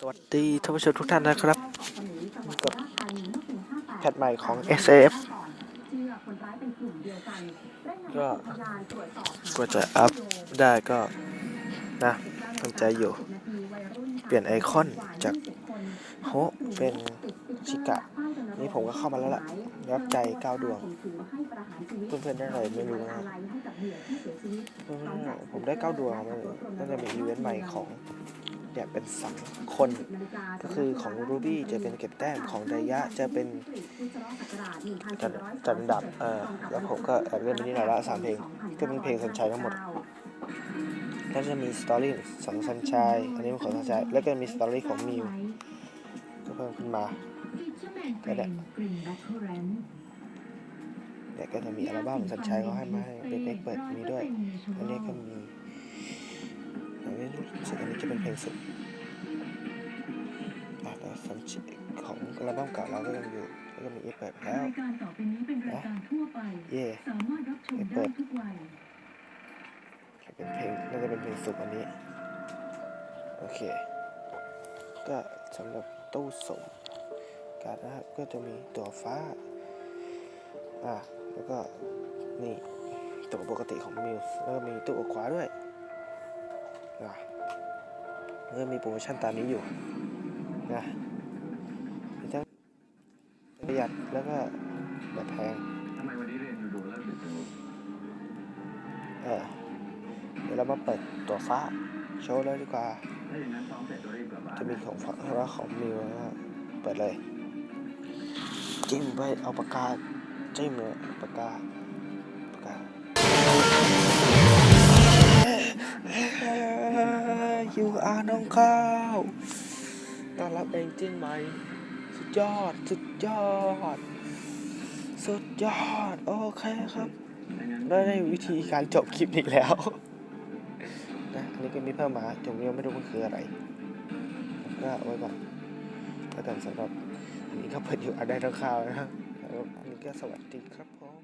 สวัสดีท่านผู้ชมทุกท่านนะครับกับแพทใหม่ของ SF ก็กว่าจะอัพได้ก็นะตั้งใจอยู่ เปลี่ยนไอคอนจากโฮะเป็นชิกะ นี่ผมก็เข้ามาแล้วล่ะรับใจก้าวดวง เพื่อนๆได้อะไรไม่รู้นะเพื่อนๆผมได้เก้าดวงมันน่าจะมีอีเวนต์ใหม่ของ เนี่ยเป็นสองคน ก็คือของ Ruby จะเป็นเก็บแต้มของไดยะจะเป็นจัดจัดอันดับเออแล้วผมก็แอบเล่นมินินาระสามเพลงก็มีเพลงสัญชัยทั้งหมดแล้วจะมีสตอรี่สองสัญชัยอันนี้เป็นของสัญชัยแล้วก็มีสตอรี่ของมิวก็เพิ่มขึ้นมาก็เนี่ยเนี่ยก็จะมีอัลบั้มสัญชัยเขาให้มาให้เด็กเปิดมีด้วยอันนี้ก็มี อันนี้รู้สึกอันนี้จะเป็นเพลงสุดอะแต่สัญชัยของอัลบั้มเก่าเราก็ยังอยู่แล้วก็มีอีเปิดแล้วรายการต่อไปนี้เป็นรายการทั่วไปเย่สามารถรับชมได้ทุกวัยเป็นเพลงน่าจะเป็นเพลงสุดอันนี้ โอเค ก็สำหรับตู้ส่งการดนะครับก็จะมีตัวฟ้า อะ แล้วก็นี่ตัวปกติของมิวส์แล้วก็มีตู้อกขวาด้วย นะแล้วก็มีโปรโมชั่นตามนี้อยู่นะมีทั้งประหยัดแล้วก็แบบแพงทำไมวันนี้เรียนยูโดเลิกดึกจังลูกเออเดี๋ยวเรามาเปิดตัวฟ้าโชว์เลยดีกว่าถ้าอย่างนั้นซ้อมเสร็จก็รีบกลับบ้านจะมีของฝากว่าของมิวนะฮะเปิดเลยจิ้มไปเอาปากกาจิ้มเลยปากกาปากกา ยูอาน้องข้าวต้อนรับเองจิ้นใหม สุดยอด สุดยอด สุดยอด โอเคครับได้ได้วิธีการจบคลิปอีกแล้วนะอันนี้ก็มีเพิ่มมาผมยังไม่รู้มันคืออะไร ก็ไว้ก่อนแล้วกันสำหรับอันนี้ก็เปิดอยู่อันได้ทั้งข่าวนะครับแล้วอันนี้ก็สวัสดีครับผม